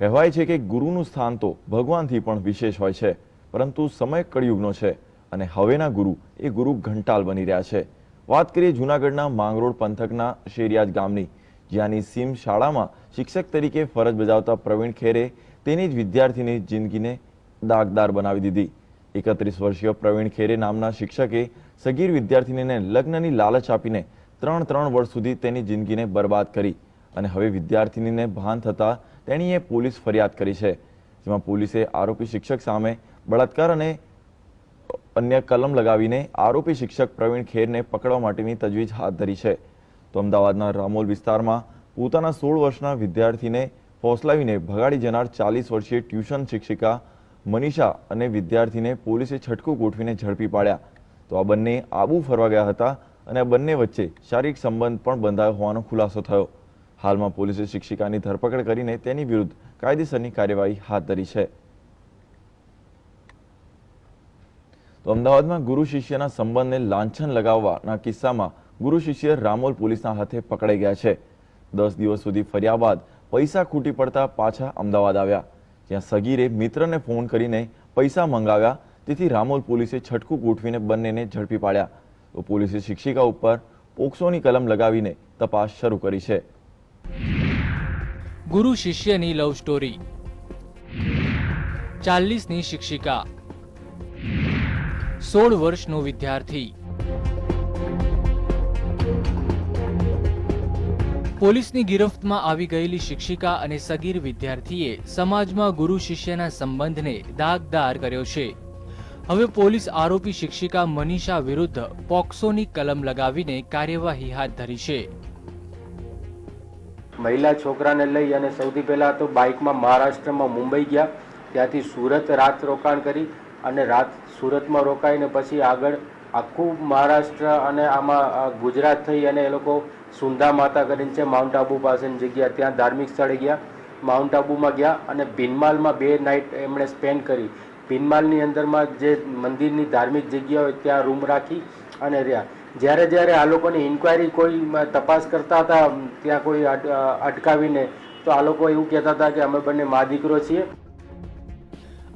કહેવાય છે કે ગુરુનું સ્થાન તો ભગવાનથી પણ વિશેષ હોય છે, પરંતુ સમય કળિયુગનો છે અને હવેના ગુરુ એ ગુરુ ઘંટાલ બની રહ્યા છે. વાત કરીએ જૂનાગઢના માંગરોળ પંથકના શેરિયાજ ગામની, જ્યાંની સીમ શાળામાં શિક્ષક તરીકે ફરજ બજાવતા પ્રવીણ ખેરે તેની જ વિદ્યાર્થીની જિંદગીને દાગદાર બનાવી દીધી. એકત્રીસ વર્ષીય પ્રવીણ ખેરે નામના શિક્ષકે સગીર વિદ્યાર્થીનીને લગ્નની લાલચ આપીને ત્રણ ત્રણ વર્ષ સુધી તેની જિંદગીને બરબાદ કરી અને હવે વિદ્યાર્થીનીને ભાન થતાં તેણીએ પોલીસ ફરિયાદ કરી છે, જેમાં પોલીસે આરોપી શિક્ષક સામે બળાત્કાર અને અન્ય કલમ લગાવીને આરોપી શિક્ષક પ્રવીણ ખેરને પકડવા માટેની તજવીજ હાથ ધરી છે. તો અમદાવાદના રામોલ વિસ્તારમાં પોતાના સોળ વર્ષના વિદ્યાર્થીને ફોસલાવીને ભગાડી જનાર ચાલીસ વર્ષીય ટ્યુશન શિક્ષિકા મનીષા અને વિદ્યાર્થીને પોલીસે છટકું ગોઠવીને ઝડપી પાડ્યા. તો આ બંને આબુ ફરવા ગયા હતા અને આ બંને વચ્ચે શારીરિક સંબંધ પણ બંધાયો હોવાનો ખુલાસો થયો. હાલમાં પોલીસે શિક્ષિકાની ધરપકડ કરીને તેની વિરુદ્ધ કાયદેસરની કાર્યવાહી હાથ ધરી છે. તો અમદાવાદમાં ગુરુ શિષ્યના સંબંધને લાંછન લગાવવાના કિસ્સામાં ગુરુ શિષ્ય રામોલ પોલીસના હાથે પકડાઈ ગયા છે. દસ દિવસ સુધી ફર્યા બાદ પૈસા ખૂટી પડતા પાછા અમદાવાદ આવ્યા. જ્યાં સગીરે મિત્રને ફોન કરીને પૈસા મંગાવ્યા, તેથી રામોલ પોલીસે છટકું ગોઠવીને બંનેને ઝડપી પાડ્યા. તો પોલીસે શિક્ષિકા ઉપર પોક્સોની કલમ લગાવીને તપાસ શરૂ કરી છે. ગુરુ શિષ્યની લવ સ્ટોરી. ચાલીસની શિક્ષિકા. સોળ વર્ષનો વિદ્યાર્થી. પોલીસની ગિરફ્તમાં આવી ગયેલી શિક્ષિકા અને સગીર વિદ્યાર્થીએ સમાજમાં ગુરુ શિષ્યના સંબંધને દાગદાર કર્યો છે. હવે પોલીસ આરોપી શિક્ષિકા મનીષા વિરુદ્ધ પોક્સોની કલમ લગાવીને કાર્યવાહી હાથ ધરી છે. મહિલા છોકરાને લઈ અને સૌથી પહેલાં તો બાઇકમાં મહારાષ્ટ્રમાં મુંબઈ ગયા. ત્યાંથી સુરત રાત રોકાણ કરી અને રાત સુરતમાં રોકાઈને પછી આગળ આખું મહારાષ્ટ્ર અને આમાં ગુજરાત થઈ અને એ લોકો સુંધા માતા કરીને છે, માઉન્ટ આબુ પાસેની જગ્યા. ત્યાં ધાર્મિક સ્થળે ગયા. માઉન્ટ આબુમાં ગયા અને ભીનમાલમાં બે નાઇટ એમણે સ્પેન્ડ કરી. ભીનમાલની અંદરમાં જે મંદિરની ધાર્મિક જગ્યા હોય ત્યાં રૂમ રાખી અને રહ્યા. જ્યારે જ્યારે આ લોકોની ઇન્ક્વાયરી કોઈ તપાસ કરતા હતા ત્યાં કોઈ અટકાવીને, તો આ લોકો એવું કહેતા હતા કે અમે બંને મા દીકરો છીએ.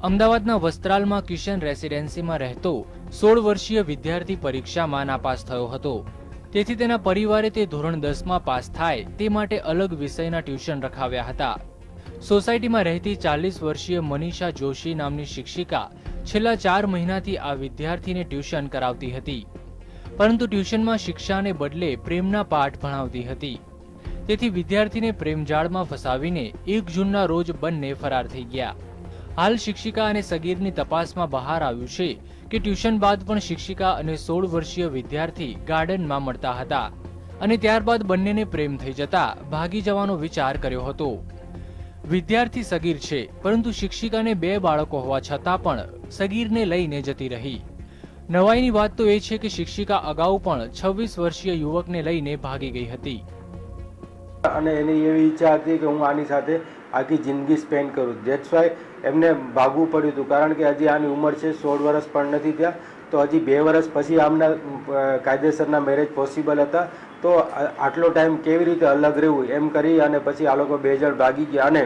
અમદાવાદના વસ્ત્રાલમાં કિશન રેસિડેન્સીમાં રહેતો સોળ વર્ષીય વિદ્યાર્થી પરીક્ષામાં નાપાસ થયો હતો. તેથી તેના પરિવારે તે ધોરણ દસમાં પાસ થાય તે માટે અલગ વિષયના ટ્યુશન રખાવ્યા હતા. સોસાયટીમાં રહેતી ચાલીસ વર્ષીય મનીષા જોશી નામની શિક્ષિકા છેલ્લા ચાર મહિનાથી આ વિદ્યાર્થીને ટ્યુશન કરાવતી હતી. પરંતુ ટ્યુશનમાં શિક્ષાને બદલે પ્રેમના પાઠ ભણાવતી હતી. તેથી વિદ્યાર્થીને પ્રેમજાળમાં ફસાવીને એક જૂનના રોજ બંને ફરાર થઈ ગયા. હાલ શિક્ષિકા અને સગીરની તપાસમાં બહાર આવ્યું છે કે ટ્યુશન બાદ પણ શિક્ષિકા અને સોળ વર્ષીય વિદ્યાર્થી ગાર્ડનમાં મળતા હતા અને ત્યારબાદ બંનેને પ્રેમ થઈ જતા ભાગી જવાનો વિચાર કર્યો હતો. વિદ્યાર્થી સગીર છે, પરંતુ શિક્ષિકાને બે બાળકો હોવા છતાં પણ સગીરને લઈને જતી રહી. નવાઈની વાત તો એ છે કે શિક્ષિકા અગાઉ પણ છવ્વીસ વર્ષીય યુવકને લઈને ભાગી ગઈ હતી. અને એની એવી ઈચ્છા હતી કે હું આની સાથે આખી જિંદગી સ્પેન્ડ કરું. દેટ્સ વાય એમને ભાગવું પડ્યું હતું. કારણ કે હજી આની ઉંમર છે, સોળ વર્ષ પણ નથી થયા. તો હજી બે વર્ષ પછી આમના કાયદેસરના મેરેજ પોસિબલ હતા. તો આટલો ટાઈમ કેવી રીતે અલગ રહેવું એમ કરી અને પછી આ લોકો બે જણ ભાગી ગયા અને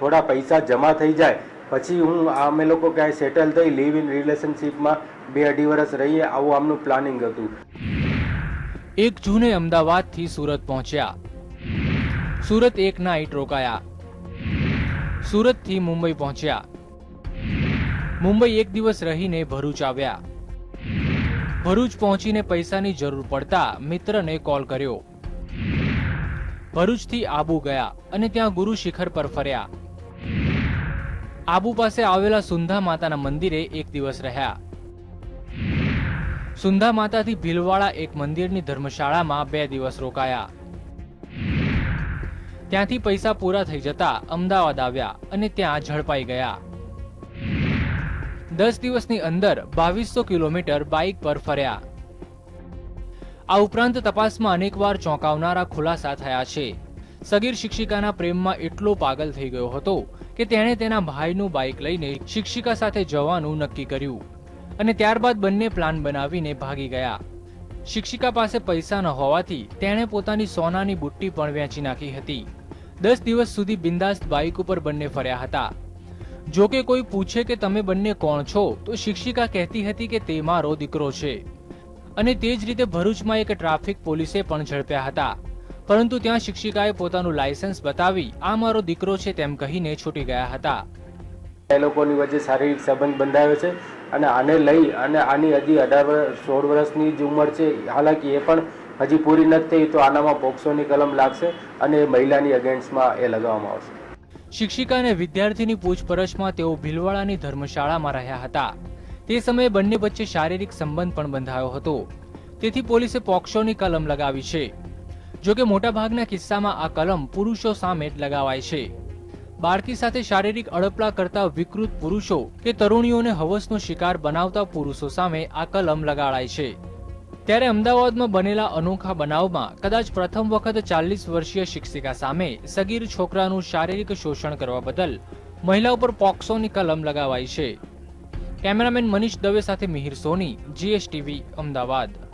થોડા પૈસા જમા થઈ જાય પછી હું, અમે લોકો ક્યાંય સેટલ થઈ લીવ ઇન રિલેશનશીપમાં બે અઢી વર્ષ રહીએ, આવું આમનું પ્લાનિંગ હતું. એક જૂને અમદાવાદથી સુરત પહોંચ્યા. સુરત એક નાઇટ રોકાયા. સુરતથી મુંબઈ પહોંચ્યા. મુંબઈ એક દિવસ રહીને ભરૂચ આવ્યા. ભરૂચ પહોંચીને પૈસાની જરૂર પડતા મિત્રને કોલ કર્યો. ભરૂચથી આબુ ગયા અને ત્યાં ગુરુ શિખર પર ફર્યા. આબુ પાસે આવેલા સુંધા માતાના મંદિરે એક દિવસ રહ્યા. સુંધા માતાથી ભીલવાળા એક મંદિરની ધર્મશાળામાં બે દિવસ રોકાયા. ત્યાંથી પૈસા પૂરા થઈ જતા અમદાવાદ આવ્યા અને ત્યાં ઝડપાઈ ગયા. દસ દિવસની અંદર બાવીસો કિલોમીટર બાઇક પર ફર્યા. આ ઉપરાંત તપાસમાં અનેકવાર ચોંકાવનારા ખુલાસા થયા છે. સગીર શિક્ષિકાના પ્રેમમાં એટલો પાગલ થઈ ગયો હતો કે તેણે તેના ભાઈનું બાઇક લઈને શિક્ષિકા સાથે જવાનું નક્કી કર્યું. અને ત્યારબાદ બંને પ્લાન બનાવીને ભાગી ગયા. શિક્ષિકા પાસે પૈસા ન હોવાથી તેણે પોતાની સોનાની બુટ્ટી પણ વેચી નાખી હતી. દસ દિવસ સુધી બિંદાસ્ત બાઇક ઉપર બંને ફર્યા હતા. જો કે કોઈ પૂછે કે તમે બંને કોણ છો, તો શિક્ષિકા કહેતી હતી કે તે મારો દીકરો છે. અને તે જ રીતે ભરૂચમાં એક ટ્રાફિક પોલીસે પણ ઝડપ્યા હતા. પરંતુ ત્યાં શિક્ષિકાએ પોતાનું લાયસન્સ બતાવી આ મારો દીકરો છે તેમ કહીને છૂટી ગયા હતા. એ લોકોની વચ્ચે શારીરિક સંબંધ બંધાયો છે અને આને લઈ અને આની હજી અઢાર વર્ષ સોળ વર્ષની જ ઉંમર છે. હાલાકી એ પણ હજી પૂરી નથી થઈ તો આનામાં પોક્સોની કલમ લાગશે અને એ મહિલાની અગેન્સ્ટમાં એ લગાવવામાં આવશે. શિક્ષિકા અને વિદ્યાર્થીની પૂછપરછમાં તેઓ ભીલવાડાની ધર્મશાળામાં રહ્યા હતા. તે સમયે બંને વચ્ચે શારીરિક સંબંધ પણ બંધાયો હતો. તેથી પોલીસે પોક્સોની કલમ લગાવી છે. જો કે મોટાભાગના કિસ્સામાં આ કલમ પુરુષો સામે જ લગાવાય છે. બાળકી સાથે શારીરિક અડપલા કરતા વિકૃત પુરુષો કે તરુણીઓને હવસનો શિકાર બનાવતા પુરુષો સામે આ કલમ લગાડાય છે. ત્યારે અમદાવાદમાં બનેલા અનોખા બનાવમાં કદાચ પ્રથમ વખત ચાલીસ વર્ષીય શિક્ષિકા સામે સગીર છોકરાનું શારીરિક શોષણ કરવા બદલ મહિલા ઉપર પોક્સોની કલમ લગાવાઈ છે. કેમેરામેન મનીષ દવે સાથે મિહિર સોની જીએસટીવી અમદાવાદ.